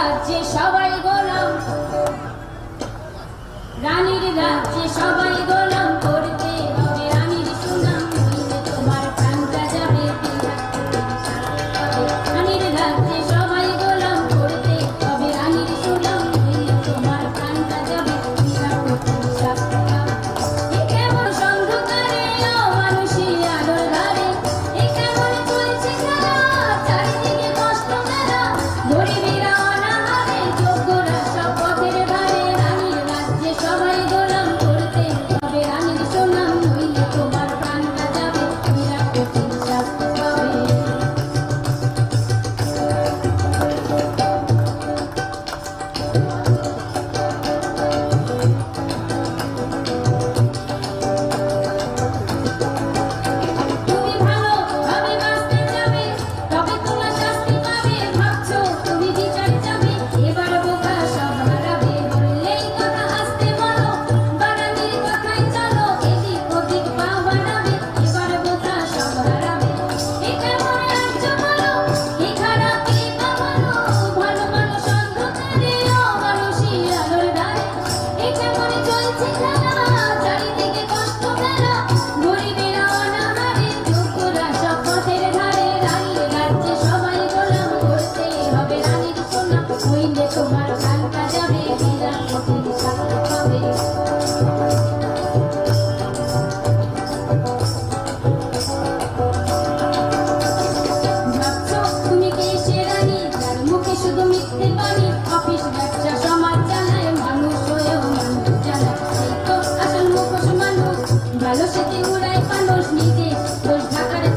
রাজ্যে সবাই গোলাম। রানীর রাজ্যে সবাই গোলাম। ঢাকায় পালোস নিজে তোর ঢাকার